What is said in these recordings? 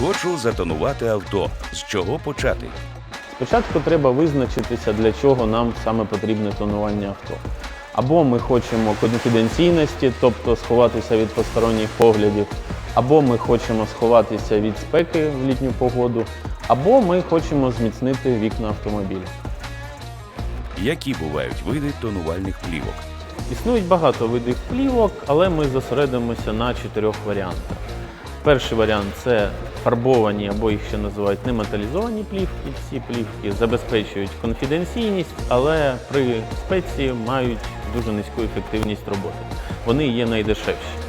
Хочу затонувати авто. З чого почати? Спочатку треба визначитися, для чого нам саме потрібне тонування авто. Або ми хочемо конфіденційності, тобто сховатися від посторонніх поглядів, або ми хочемо сховатися від спеки в літню погоду, або ми хочемо зміцнити вікна автомобіля. Які бувають види тонувальних плівок? Існують багато видів плівок, але ми зосередимося на чотирьох варіантах. Перший варіант це фарбовані або їх ще називають неметалізовані плівки. Ці плівки забезпечують конфіденційність, але при спеці мають дуже низьку ефективність роботи. Вони є найдешевші.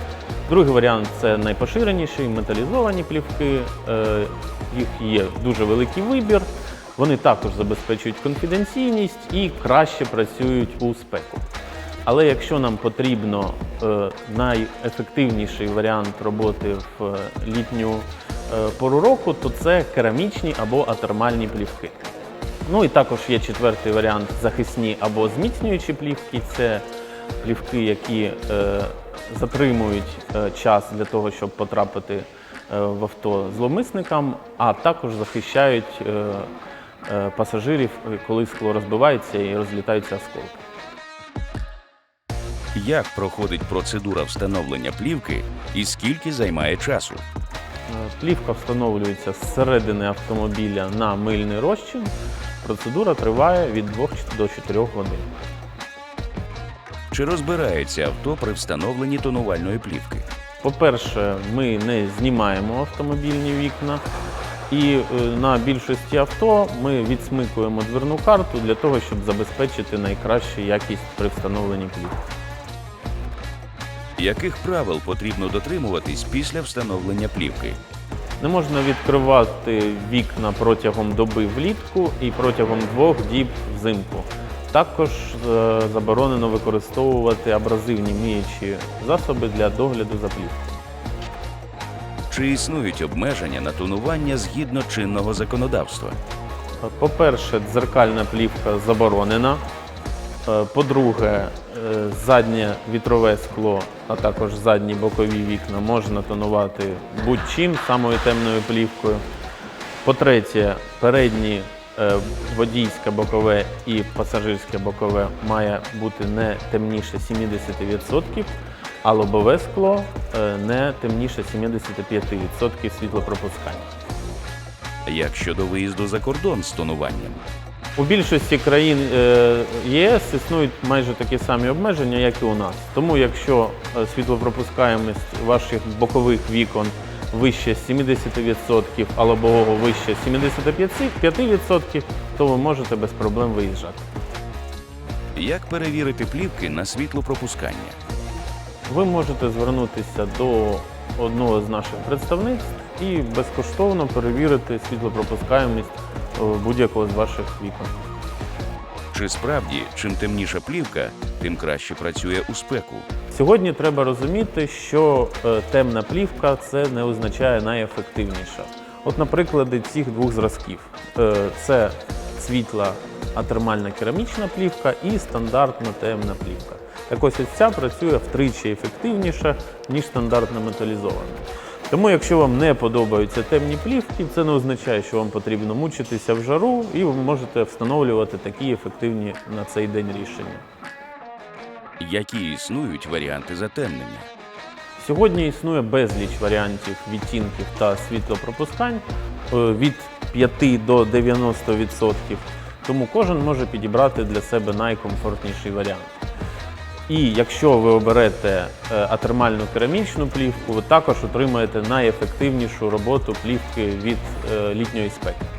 Другий варіант це найпоширеніший металізовані плівки. Е, Їх є дуже великий вибір. Вони також забезпечують конфіденційність і краще працюють у спеку. Але якщо нам потрібно е, найефективніший варіант роботи в е, літню пору року, то це керамічні або атермальні плівки. Ну і також є четвертий варіант захисні або зміцнюючі плівки. Це плівки, які затримують е, час для того, щоб потрапити е, в авто зловмисникам, а також захищають е, пасажирів, коли скло розбивається і розлітаються осколки. Як проходить процедура встановлення плівки і скільки займає часу? Плівка встановлюється зсередини автомобіля на мильний розчин. Процедура триває від 2 до 4 годин. Чи розбирається авто при встановленні тонувальної плівки? По-перше, ми не знімаємо автомобільні вікна, і е, на більшості авто ми відсмикуємо дверну карту для того, щоб забезпечити найкращу якість при встановленні плівки. Яких правил потрібно дотримуватись після встановлення плівки? Не можна відкривати вікна протягом доби влітку і протягом двох діб взимку. Також е, заборонено використовувати абразивні миючі засоби для догляду за плівкою. Чи існують обмеження на тонування згідно чинного законодавства? По-перше, дзеркальна плівка заборонена. Е, По-друге, е, заднє вітрове скло, а також задні бокові вікна можна тонувати будь-чим, самою темною плівкою. По-третє, передні е, водійське бокове і пасажирське бокове має бути не темніше 70%, а лобове скло е, не темніше 75% світлопропускання. Як щодо виїзду за кордон з тонуванням? У більшості країн е, єС існують майже такі самі обмеження, як і у нас. Тому, якщо е, світлопропускаємість ваших бокових вікон вище 70%, а лобового вище 75%, то ви можете без проблем виїжджати. Як перевірити плівки на світлопропускання? Ви можете звернутися до одного з наших представництв і безкоштовно перевірити світлопропускаємість е, будь-якого з ваших вікон. Чи справді чим темніша плівка, тим краще працює у спеку? Сьогодні треба розуміти, що е, темна плівка це не означає найефективніша. От, наприклад, цих двох зразків: Е, це світла атермальна керамічна плівка і стандартна темна плівка. Так ось ця працює втричі ефективніше, ніж стандартна металізована. Тому, якщо вам не подобаються темні плівки, це не означає, що вам потрібно мучитися в жару, і ви можете встановлювати такі ефективні на цей день рішення. Які існують варіанти затемнення? Сьогодні існує безліч варіантів відтінків та світлопропускань е, від 5 до 90%, тому кожен може підібрати для себе найкомфортніший варіант. І якщо ви оберете е, атермальну керамічну плівку, ви також отримаєте найефективнішу роботу плівки від е, літньої спеки.